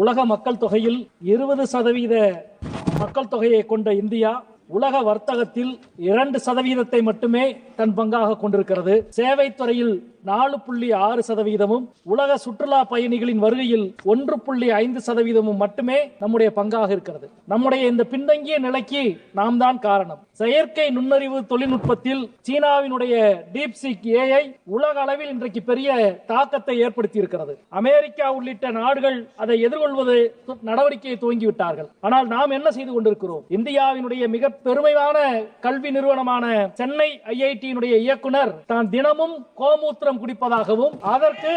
உலக மக்கள் தொகையில் இருபது சதவீத மக்கள் தொகையை கொண்ட இந்தியா உலக வர்த்தகத்தில் இரண்டு சதவீதத்தை மட்டுமே தன் பங்காக கொண்டிருக்கிறது. சேவை துறையில் நாலு புள்ளி ஆறு சதவீதமும் உலக சுற்றுலா பயணிகளின் வருகையில் ஒன்று புள்ளி ஐந்து சதவீதமும் மட்டுமே நம்முடைய பங்காக இருக்கிறது. நம்முடைய இந்த பின்தங்கிய நிலைக்கு நாம் தான் காரணம். செயற்கை நுண்ணறிவு தொழில்நுட்பத்தில் சீனாவினுடைய டீப்சிக் ஏஐ உலக அளவில் இன்றைக்கு பெரிய தாக்கத்தை ஏற்படுத்தி இருக்கிறது அமெரிக்கா உள்ளிட்ட நாடுகள் அதை எதிர்கொள்வது நடவடிக்கையை துவங்கிவிட்டார்கள். ஆனால் நாம் என்ன செய்து கொண்டிருக்கிறோம்? இந்தியாவினுடைய மிக பெருமையான கல்வி நிறுவனமான சென்னை ஐஐடியினுடைய இயக்குனர் தான் தினமும் கோமூத்திரம் குடிப்பதாகவும் அதற்கு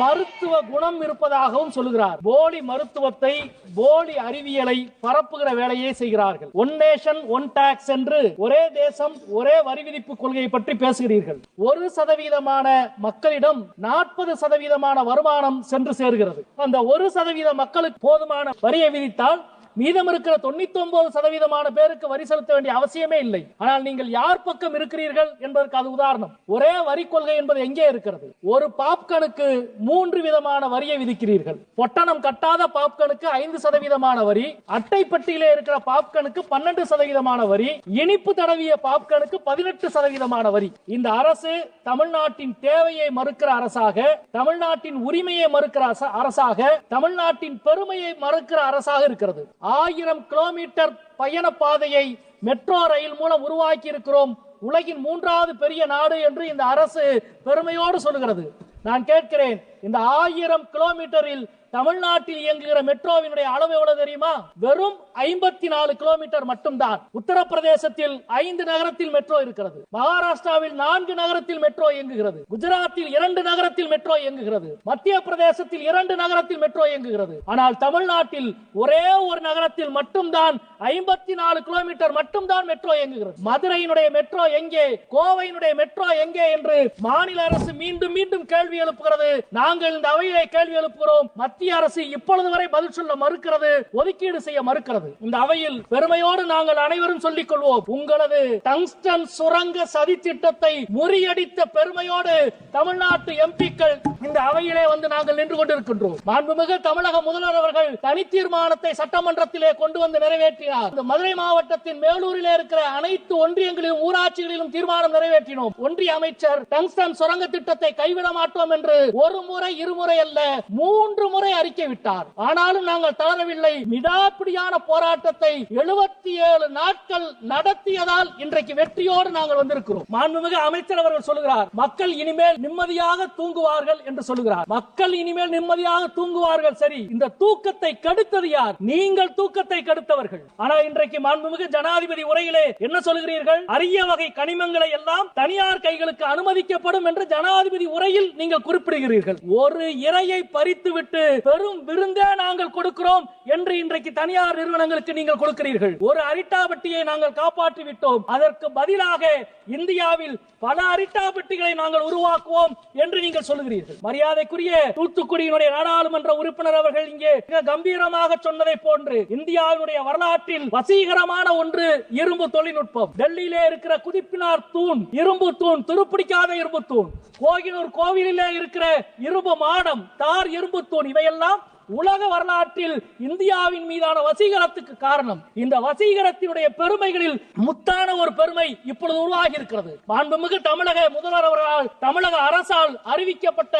மருத்துவ குணம் இருப்பதாகவும் சொல்லுகிறார். போலி மருத்துவத்தை போலி அறிவியலை பரப்புகிற வேலையை செய்கிறார்கள். ஒன் நேஷன் ஒன் டாக்ஸ் என்று ஒரே தேசம் ஒரே வரி விதிப்பு கொள்கையை பற்றி பேசுகிறீர்கள். ஒரு சதவீதமான மக்களிடம் நாற்பது சதவீதமான வருமானம் சென்று சேர்கிறது. அந்த ஒரு சதவீத மக்களுக்கு போதுமான வரியை விதித்தால் மீதம் இருக்கிற தொண்ணூத்தி ஒன்பது சதவீதமான பேருக்கு வரி செலுத்த வேண்டிய அவசியமே இல்லை. ஆனால் நீங்கள் யார் பக்கம் இருக்கிறீர்கள் என்பதற்கு அது உதாரணம். ஒரே வரி கொள்கை என்பது எங்கே இருக்கிறது? ஒரு பாப்கனுக்கு மூன்று விதமான வரியை விதிக்கிறீர்கள். பொட்டணம் கட்டாத பாப்கனுக்கு ஐந்து சதவீதமான வரி அட்டைப்பட்டியிலே இருக்கிற பாப்கனுக்கு பன்னெண்டு சதவீதமான வரி இனிப்பு தடவிய பாப்கனுக்கு பதினெட்டு சதவீதமான வரி. இந்த அரசு தமிழ்நாட்டின் தேவையை மறுக்கிற அரசாக தமிழ்நாட்டின் உரிமையை மறுக்கிற அரச- அரசாக தமிழ்நாட்டின் பெருமையை மறுக்கிற அரசாக இருக்கிறது. ஆயிரம் கிலோமீட்டர் பயண பாதையை மெட்ரோ ரயில் மூலம் உருவாக்கி இருக்கிறோம் உலகின் மூன்றாவது பெரிய நாடு என்று இந்த அரசு பெருமையோடு சொல்லுகிறது. நான் கேட்கிறேன் இந்த ஆயிரம் கிலோமீட்டரில் தமிழ்நாட்டில் இயங்குகிற மெட்ரோவினுடைய அளவு எவ்வளவு தெரியுமா? வெறும் ஐம்பத்தி நாலு கிலோமீட்டர் மட்டும்தான். உத்தரப்பிரதேசத்தில் ஐந்து நகரத்தில் மெட்ரோ இருக்கிறது. மகாராஷ்டிராவில் நான்கு நகரத்தில் மெட்ரோ இயங்குகிறது. குஜராத்தில் இரண்டு நகரத்தில் மெட்ரோ இயங்குகிறது. மத்திய பிரதேசத்தில் இரண்டு நகரத்தில் மெட்ரோ இயங்குகிறது. ஆனால் தமிழ்நாட்டில் ஒரே ஒரு நகரத்தில் மட்டும்தான் ஐம்பத்தி நாலு கிலோமீட்டர் மட்டும்தான் மெட்ரோ இயங்குகிறது. மதுரையினுடைய மெட்ரோ எங்கே? கோவையினுடைய மெட்ரோ எங்கே என்று மாநில அரசு மீண்டும் மீண்டும் கேள்வி எழுப்புகிறது. நாங்கள் இந்த அவையிலே கேள்வி எழுப்புகிறோம். மத்திய அரசு இப்பொழுது வரை பதில் சொல்ல மறுக்கிறது ஒதுக்கீடு செய்ய மறுக்கிறது. இந்த அவையில் பெருமையோடு நாங்கள் அனைவரும் சொல்லிக் கொள்வோம் உங்களது டங்ஸ்டன் சுரங்க சதி திட்டத்தை முறியடித்த பெருமையோடு தமிழ்நாட்டு எம்பிக்கள் இந்த அவையிலே வந்து நாங்கள் நின்று கொண்டிருக்கின்றோம். மாண்புமிகு தமிழக முதல்வர் அவர்கள் தனி தீர்மானத்தை சட்டமன்றத்திலே கொண்டு வந்து நிறைவேற்றினார். இந்த மதுரை மாவட்டத்தின் மேலூரிலே இருக்கிற அனைத்து ஒன்றியங்களிலும் ஊராட்சிகளிலும் தீர்மானம் நிறைவேற்றினோம். ஒன்றிய அமைச்சர் டங்ஸ்டன் சுரங்க திட்டத்தை கைவிட மாட்டோம் என்று ஒரு முறை இருமுறை அல்ல மூன்று முறை அறிக்கை விட்டார். ஆனாலும் நாங்கள் தளரவில்லை. விடாப்பிடியான போராட்டத்தை எழுபத்தி ஏழு நாட்கள் நடத்தியதால் இன்றைக்கு வெற்றியோடு நாங்கள் வந்திருக்கிறோம். மாண்புமிகு அமைச்சர் அவர்கள் சொல்லுகிறார் மக்கள் இனிமேல் நிம்மதியாக தூங்குவார்கள் என்று சொல்லுகிறார். மக்கள் இனிமேல் நிம்மதியாக தூங்குவார்கள் சரி. இந்த தூக்கத்தை கடுத்தது யார்? நீங்கள் தூக்கத்தை கடுத்தவர்கள். ஆனால் இன்றைக்கு மாண்புமிகு ஜனாதிபதி உரையிலே என்ன சொல்கிறீர்கள் அரிய வகை கனிமங்களை எல்லாம் தனியார் கைகளுக்கு அனுமதிக்கப்படும் என்று ஜனாதிபதி உரையில் நீங்கள் குறிப்பிடுகிறீர்கள். ஒரு இறையை பறித்துவிட்டு பெரும் விருந்தே நாங்கள் கொடுக்கிறோம் என்று இன்றைக்கு தனியார் நிறுவனங்களுக்கு நீங்கள் கொடுக்கிறீர்கள். ஒரு அரிட்டாபட்டியை நாங்கள் காப்பாற்றி விட்டோம் அதற்கு பதிலாக இந்தியாவில் பல அரிட்டாபட்டிகளை நாங்கள் உருவாக்குவோம் என்று நீங்கள் சொல்லுகிறீர்கள். மரியாதைக்குரிய தூத்துக்குடியினுடைய நாடாளுமன்ற உறுப்பினர் அவர்கள் இங்கே மிக கம்பீரமாக சொன்னதை போன்று இந்தியாவினுடைய வரலாற்றில் வசீகரமான ஒன்று இரும்பு தொழில்நுட்பம். டெல்லியிலே இருக்கிற குதிப்பினார் தூண் இரும்பு தூண் துருப்பிடிக்காத இரும்பு தூண். கோகினூர் கோவிலிலே இருக்கிற இரும்பு மாடம் தார் இரும்பு தூண் இவையெல்லாம் உலக வரலாற்றில் இந்தியாவின் மீதான வசீகரத்துக்கு காரணம். இந்த வசீகரத்தினுடைய பெருமைகளில் முத்தான ஒரு பெருமை இப்பொழுது உருவாகி இருக்கிறது மாண்புமிகு தமிழக முதல்வர் அவர்களால் தமிழக அரசால் அறிவிக்கப்பட்ட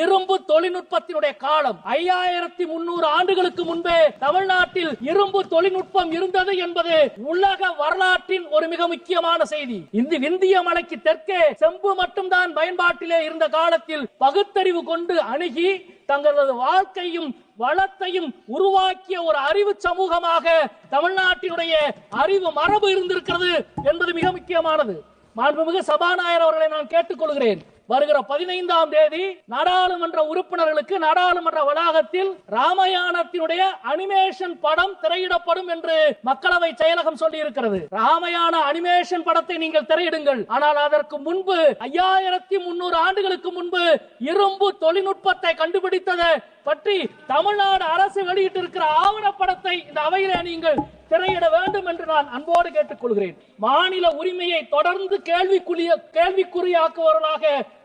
இரும்பு தொழில்நுட்பத்தினுடைய காலம். ஐயாயிரத்தி முன்னூறு ஆண்டுகளுக்கு முன்பே தமிழ்நாட்டில் இரும்பு தொழில்நுட்பம் இருந்தது என்பது உலக வரலாற்றின் ஒரு மிக முக்கியமான செய்தி. இந்த விந்திய மலைக்கு தெற்கே செம்பு மட்டும்தான் பயன்பாட்டிலே இருந்த காலத்தில் பகுத்தறிவு கொண்டு அணுகி தங்களது வாழ்க்கையும் வளத்தையும் உருவாக்கிய ஒரு அறிவு சமூகமாக தமிழ்நாட்டினுடைய அறிவு மரபு இருந்திருக்கிறது என்பது மிக முக்கியமானது. மாண்புமிகு சபாநாயகர் அவர்களை நான் கேட்டுக்கொள்கிறேன். வருகிற பதினைந்தாம் தேதி நாடாளுமன்ற உறுப்பினர்களுக்கு நாடாளுமன்ற வளாகத்தில் ராமயானத்தினுடைய அனிமேஷன் படம் திரையிடப்படும் என்று மக்களவை செயலகம் சொல்லி இருக்கிறது ராமயான அனிமேஷன் படத்தை நீங்கள் திரையிடுங்கள். ஆனால் அதற்கு முன்பு ஐயாயிரத்தி முன்னூறு ஆண்டுகளுக்கு முன்பு இரும்பு தொழில்நுட்பத்தை கண்டுபிடித்ததை பற்றி தமிழ்நாடு அரசு வெளியிட்டிருக்கிற ஆவணப்படத்தை இந்த அவையில நீங்கள் திரையிட வேண்டும் என்று நான் அன்போடு கேட்டுக்கொள்கிறேன். மாநில உரிமையை தொடர்ந்து கேள்விக்குரிய கேள்விக்குறியாக்குவர்களாக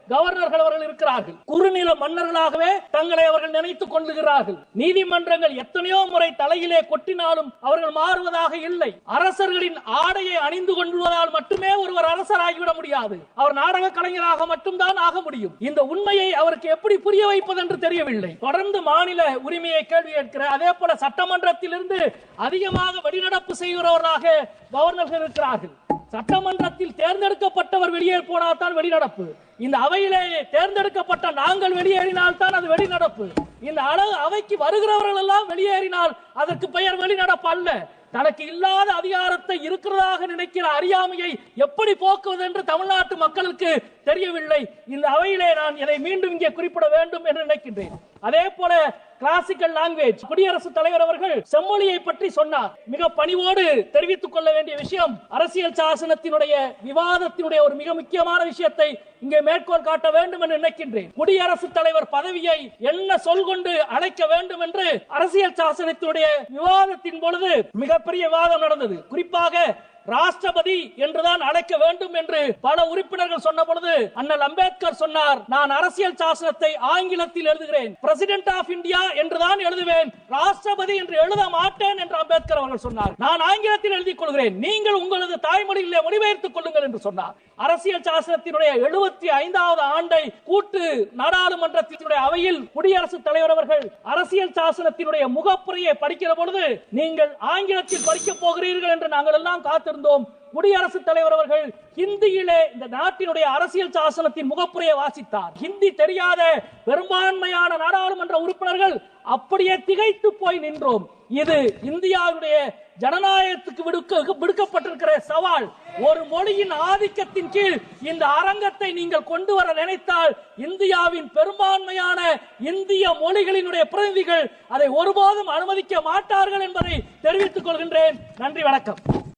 கவர்னர்கள் அவர்கள் இருக்கிறார்கள். குறுநில மன்னர்களாகவே தங்களை அவர்கள் நினைத்துக் கொள்ளுகிறார்கள். நீதிமன்றங்கள் எத்தனையோ முறை தலையிலே கொட்டினாலும் அவர்கள் மாறுவதாக இல்லை. அரசர்களின் ஆடையை அணிந்து கொள்வதால் மட்டுமே ஒருவர் அரசராகிவிட முடியாது. அவர் நாடக கலைஞராக மட்டும்தான் ஆக முடியும். இந்த உண்மையை அவருக்கு எப்படி புரிய வைப்பது என்று தெரியவில்லை. தொடர்ந்து மாநில உரிமையை கேள்வி கேட்கிற அதே போல சட்டமன்றத்திலிருந்து அதிகமாக வெளிநடப்பு செய்கிறவராக கவர்னர்கள் இருக்கிறார்கள். சட்டமன்றத்தில் தேர்ந்தெடுக்கப்பட்டவர் வெளியே போனால் தான் வெளிநடப்பு. இந்த அவையிலே தேர்ந்தெடுக்கப்பட்ட நாங்கள் வெளியேறினால் தான் அது வெளிநடப்பு. இந்த அளவு அவைக்கு வருகிறவர்கள் எல்லாம் வெளியேறினால் அதற்கு பெயர் வெளிநடப்பு அல்ல. தனக்கு இல்லாத அதிகாரத்தை இருக்கிறதாக நினைக்கிற அறியாமையை எப்படி போக்குவது என்று தமிழ்நாட்டு மக்களுக்கு தெரியவில்லை. இந்த அவையிலே நான் இதை மீண்டும் இங்கே குறிப்பிட வேண்டும் என்று நினைக்கின்றேன். அதே போல கிளாசிக்கல் லாங்குவேஜ் குடியரசு தலைவர் அவர்கள் செம்மொழியை பற்றி சொன்னார். மிக பணிவோடு தெரிவித்துக் கொள்ள வேண்டிய விஷயம் அரசியல் சாசனத்தினுடைய விவாதத்தினுடைய ஒரு மிக முக்கியமான விஷயத்தை இங்கே மேற்கோள் காட்ட வேண்டும் என்று நினைக்கின்றேன். குடியரசுத் தலைவர் பதவியை என்ன சொல் கொண்டு அழைக்க வேண்டும் என்று அரசியல் சாசனத்தினுடைய விவாதத்தின் பொழுது மிகப்பெரிய விவாதம் நடந்தது. குறிப்பாக ராஷ்டிரபதி என்றுதான் அழைக்க வேண்டும் என்று பல உறுப்பினர்கள் சொன்ன பொழுது அண்ணல் அம்பேத்கர் சொன்னார் நான் அரசியல் சாசனத்தை ஆங்கிலத்தில் எழுதுகிறேன் பிரசிடென்ட் ஆஃப் இந்தியா என்றுதான் எழுதுவேன் ராஷ்டிரபதி என்று எழுத மாட்டேன் என்று அம்பேத்கர் அவர்கள் சொன்னார். நான் ஆங்கிலத்தில் எழுதிக் கொள்கிறேன் நீங்கள் உங்களது தாய்மொழியிலே மொழிபெயர்த்துக் கொள்ளுங்கள் என்று சொன்னார். அரசியல் சாசனத்தினுடைய எழுபத்தி ஐந்தாவது ஆண்டை கூட்டு நாடாளுமன்றத்தினுடைய அவையில் குடியரசுத் தலைவர் அவர்கள் அரசியல் சாசனத்தினுடைய முகப்புரையை படிக்கிற பொழுது நீங்கள் ஆங்கிலத்தில் படிக்கப் போகிறீர்கள் என்று நாங்கள் எல்லாம் காத்திருந்தோம் குடியரசுத் தலைவர் அவர்கள் ஹிந்தியிலே இந்த நாட்டினுடைய அரசியல் சாசனத்தின் முகப்புரையை வாசித்தார். ஹிந்தி தெரியாத பெரும்பான்மையான நாடாளுமன்ற உறுப்பினர்கள் அப்படியே திகைத்து போய் நின்றோம். இது இந்தியாவுடைய ஜனநாயகத்துக்கு விடுக்க விடுக்கப்பட்டிருக்கிற சவால். ஒரு மொழியின் ஆதிக்கத்தின் கீழ் இந்த அரங்கத்தை நீங்கள் கொண்டு வர நினைத்தால் இந்தியாவின் பெரும்பான்மையான இந்திய மொழிகளினுடைய பிரதிநிதிகள் அதை ஒருபோதும் அனுமதிக்க மாட்டார்கள் என்பதை தெரிவித்துக் கொள்கின்றேன். நன்றி வணக்கம்.